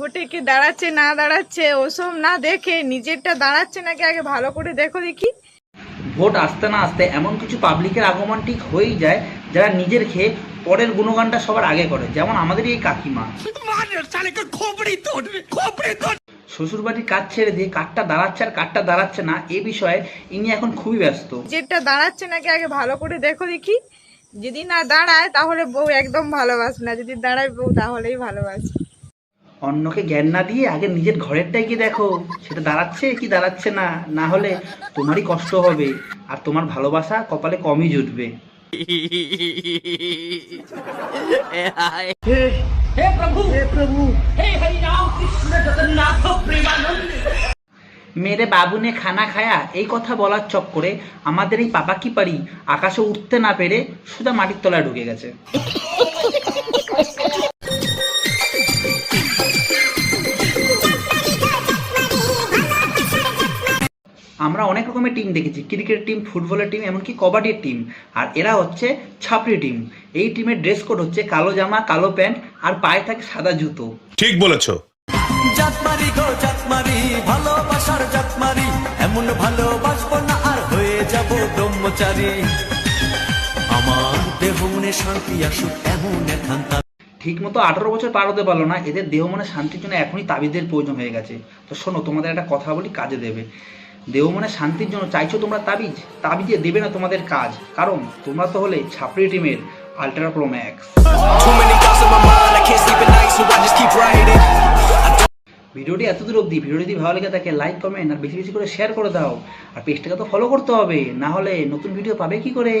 ভোটে কে দাঁড়াচ্ছে না দাঁড়াচ্ছে ওসব না দেখে নিজেরটা দাঁড়াচ্ছে নাকি আগে ভালো করে দেখো দেখি। ভোট আসতে না আসতে এমন কিছু পাবলিকের আগমন ঠিক হয়েই যায় যারা নিজের খেয়ে পরের গুণগানটা সবার আগে করে যেমন আমাদের এই কাকিমা। শ্বশুরবাড়ির কাজ ছেড়ে দিয়ে কাঠটা দাঁড়াচ্ছে আর কাঠটা দাঁড়াচ্ছে না এ বিষয়ে ইনি এখন খুবই ব্যস্ত। নিজেরটা দাঁড়াচ্ছে নাকি আগে ভালো করে দেখো দেখি। যদি না দাঁড়ায় তাহলে বউ একদম ভালোবাসে না যদি দাঁড়ায় বউ তাহলেই ভালোবাসে। অন্যকে জ্ঞান না দিয়ে আগে নিজের ঘরেরটাই গিয়ে দেখো। সেটা দাঁড়াচ্ছে কি দাঁড়াচ্ছে না? না হলে তোমারই কষ্ট হবে আর তোমার ভালোবাসা কপালে কমই জুটবে। মেরে বাবু নে খানা খায়া এই কথা বলার চক্করে আমাদের এই পাপা কি পারি আকাশে উঠতে না পেরে সুদা মাটির তলায় ঢুকে গেছে। আমরা অনেক রকমের টিম দেখেছি। ক্রিকেট টিম ফুটবলের টিম এমনকি কবাডির টিম আর এরা হচ্ছে ছাপড়ি টিম এই টিমের ড্রেস কোড হচ্ছে কালো জামা কালো প্যান্ট আর পায়ে থাকে সাদা জুতো। ঠিক বলেছ। জাতমারি গো জাতমারি ভালোবাসার জাতমারি। এমন ভালোবাসবো না আর হয়ে যাব ব্রহ্মচারী। আমার দেহ মনে শান্তি আসুক এমন একান্ত ঠিক মতো আঠারো বছর পার হতে পারল না। এদের দেহ মনে শান্তির জন্য এখনই তাবিজের প্রয়োজন হয়ে গেছে। তো শোনো তোমাদের একটা কথা বলি কাজে দেবে। দেহ মনে শান্তির জন্য চাইছো তোমরা তাবিজ? তাবিজে দেবে না তোমাদের কাজ। কারণ তোমরা তো হলে ছাপড়ি টিমের আল্ট্রা প্রো ম্যাক্স. ভিডিওটি এতদূর অবধি ভিডিওটি যদি ভালো লেগে থাকে লাইক কমেন্ট আর বেশি বেশি করে শেয়ার করে দাও। আর পেজটাকে তো ফলো করতে হবে না হলে নতুন ভিডিও পাবে কি করে?